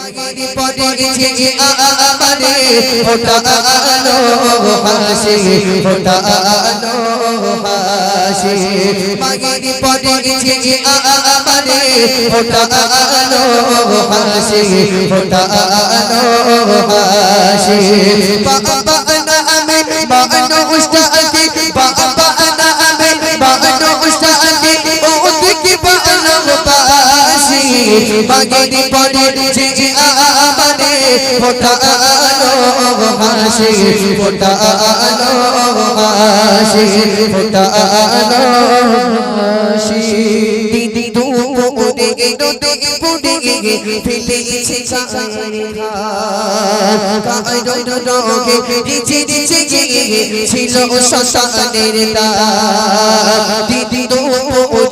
মাগিরি পড়েছে আমারে ফোটা আলো, হাসি, ফোটা আলো, হাসি। মাগিরি পড়েছে আমারে ফোটা আলো, হাসি, ফোটা আলো, হাসি। বাবা না, আমি বানো উস্তাদি বাগেরি পড়েছে আমারে ফোটা আলো হাসি ফোটা আলো হাসি ফোটা আলো হাসি দিদি দু পুরে নদী পুরে ফেলেছে চাঁদের কায়রো রোগে রিচে রিচে ছিল শ্মশানের দ্বার দিদি দু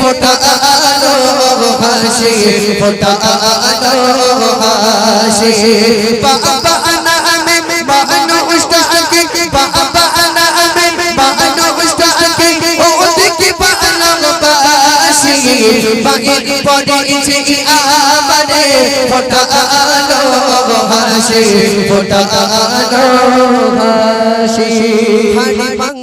ফোটা আলো হাসে ফোটা আলো হাসে বাবা না আমি বানো উস্তাকে বাবা না আমি বানো উস্তাকে ও দেখি বানো বাসি বাগে পড়েছে আমারে, ফোটা আলো হাসে ফোটা আলো হাসে হাড়ি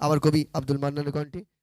আমার কবি আব্দুল মান্নান কণ্ঠে